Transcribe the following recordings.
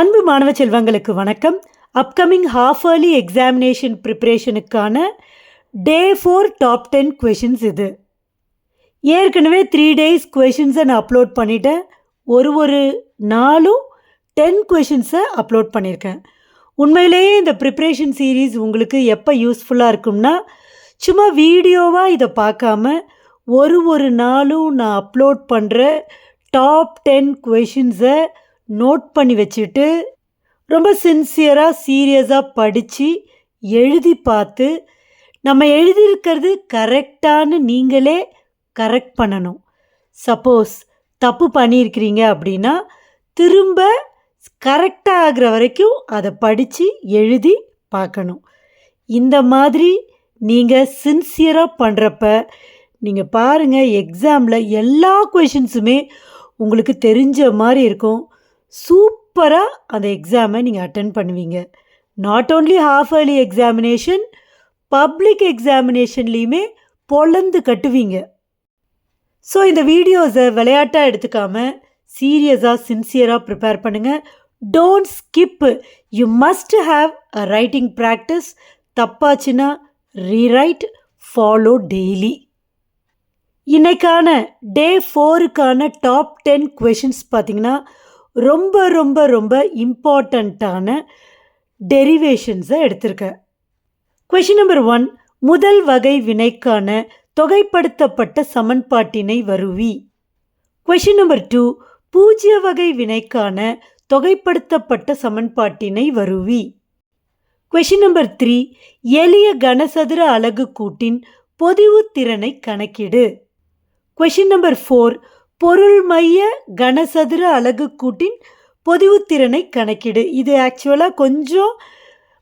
அன்பு மாணவ செல்வங்களுக்கு வணக்கம். Upcoming half yearly examination ப்ரிப்பரேஷனுக்கான day four top ten questions இது. ஏற்கனவே த்ரீ டேஸ் கொஷின்ஸை நான் அப்லோட் பண்ணிட்டேன். ஒரு ஒரு நாளும் டென் கொஷின்ஸை அப்லோட் பண்ணியிருக்கேன் உண்மையிலேயே இந்த ப்ரிப்ரேஷன் சீரீஸ் உங்களுக்கு எப்போ யூஸ்ஃபுல்லாக இருக்கும்னா சும்மா வீடியோவாக இதை பார்க்காம ஒரு ஒரு நாளும் நான் அப்லோட் பண்ணுற டாப் டென் கொஷின்ஸை நோட் பண்ணி வச்சுட்டு ரொம்ப சின்சியராக சீரியஸாக படித்து எழுதி பார்த்து நம்ம எழுதியிருக்கிறது கரெக்டானு நீங்களே கரெக்ட் பண்ணணும். சப்போஸ் தப்பு பண்ணியிருக்கிறீங்க அப்படின்னா திரும்ப கரெக்டாக ஆகிற வரைக்கும் அதை படித்து எழுதி பார்க்கணும். இந்த மாதிரி நீங்கள் சின்சியராக பண்ணுறப்ப நீங்கள் பாருங்கள் எக்ஸாமில் எல்லா கொஷின்ஸுமே உங்களுக்கு தெரிஞ்ச மாதிரி இருக்கும். சூப்பராக அந்த எக்ஸாமை நீங்கள் அட்டன் பண்ணுவீங்க. Not only half yearly examination public எக்ஸாமினேஷன்லேயுமே பொழந்து கட்டுவீங்க. ஸோ இந்த வீடியோஸை விளையாட்டாக எடுத்துக்காம சீரியஸாக சின்சியராக ப்ரிப்பேர் பண்ணுங்கள் don't skip you must have a writing practice தப்பாச்சுன்னா rewrite follow daily இன்னைக்கான டே ஃபோருக்கான டாப் டென் கொஷின்ஸ் பார்த்தீங்கன்னா ரொம்ப ரொம்ப ரொம்ப இம்பார்ட்டண்ட்டான டெரிவேஷன்ஸை எடுத்திருக்கேன் கொஷின் நம்பர் ஒன் முதல் வகை வினைக்கான தொகைப்படுத்தப்பட்ட சமன்பாட்டினை வருவி. கொஷின் நம்பர் டூ பூஜ்ய வகை வினைக்கான தொகைப்படுத்தப்பட்ட சமன்பாட்டினை வருவி. கொஷின் நம்பர் த்ரீ எளிய கனசதுர அலகு கூட்டின் பொதிவு திறனை கணக்கிடு. கொஷின் நம்பர் ஃபோர் பொருள் மைய கனசதுர அலகு கூட்டின் பொதிவுத்திறனை கணக்கிடு. இது ஆக்சுவலாக கொஞ்சம்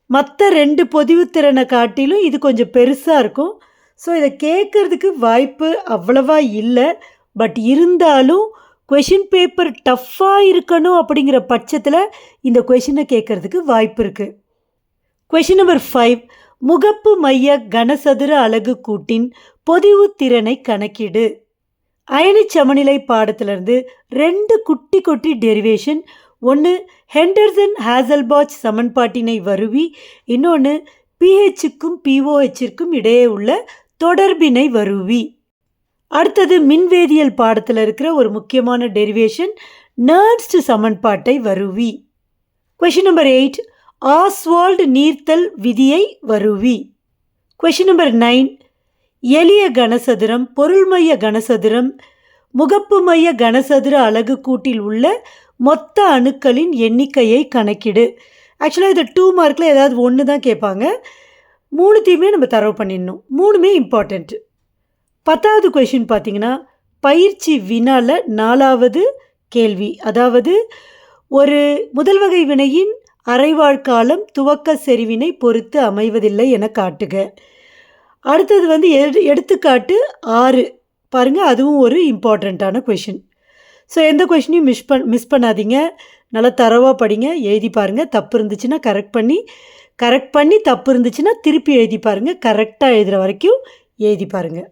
மற்ற ரெண்டு பொதிவுத்திறனை காட்டிலும் இது கொஞ்சம் பெருசாக இருக்கும். ஸோ இதை கேட்குறதுக்கு வாய்ப்பு அவ்வளவா இல்லை. பட் இருந்தாலும் கொஷின் பேப்பர் டஃப்பாக இருக்கணும் அப்படிங்கிற பட்சத்தில் இந்த கொஷினை கேட்குறதுக்கு வாய்ப்பு இருக்குது கொஷின் நம்பர் ஃபைவ் முகப்பு மைய கனசதுர அலகு கூட்டின் பொதிவு திறனை கணக்கிடு. அயனி சமநிலை பாடத்திலிருந்து ரெண்டு குட்டி குட்டி டெரிவேஷன் ஒன்று ஹெண்டர்சன் ஹேசல்பாச் சமன்பாட்டினை வருவி இன்னொன்று பிஹெச்சுக்கும் பிஓஹெச்சிற்கும் இடையே உள்ள தொடர்பினை வருவி. அடுத்தது மின்வேதியியல் பாடத்தில் இருக்கிற ஒரு முக்கியமான டெரிவேஷன் நர்ஸ்டு சமன்பாட்டை வருவி. கொஷின் நம்பர் எயிட் ஆஸ்வால்டு நீர்த்தல் விதியை வருவி. கொஷின் நம்பர் நைன் எளிய கனசதுரம் பொருள்மைய கனசதுரம் முகப்பு மைய கனசதுர அலகு கூட்டில் உள்ள மொத்த அணுக்களின் எண்ணிக்கையை கணக்கிடு. ஆக்சுவலாக இதை டூ மார்க்கில் ஏதாவது ஒன்று தான் கேட்பாங்க. மூணுத்தையுமே நம்ம தரவு பண்ணிடணும். மூணுமே இம்பார்ட்டண்ட்டு பத்தாவது கொஷின் பார்த்தீங்கன்னா பயிற்சி வினால நாலாவது கேள்வி. அதாவது ஒரு முதல் வகை வினையின் அரைவாழ்காலம் துவக்க செறிவினை பொறுத்து அமைவதில்லை என காட்டுக. அடுத்தது வந்து எடு எடுத்துக்காட்டு ஆறு. பாருங்கள் அதுவும் ஒரு இம்பார்ட்டண்ட்டான கொஷின் ஸோ எந்த கொஷினையும் மிஸ் பண் மிஸ் பண்ணாதீங்க. நல்லா தரவாக படிங்க. எழுதி பாருங்கள் தப்பு இருந்துச்சுன்னா கரெக்ட் பண்ணி கரெக்ட் பண்ணி தப்பு இருந்துச்சுன்னா திருப்பி எழுதி பாருங்கள் கரெக்டாக எழுதுகிற வரைக்கும் எழுதி பாருங்கள்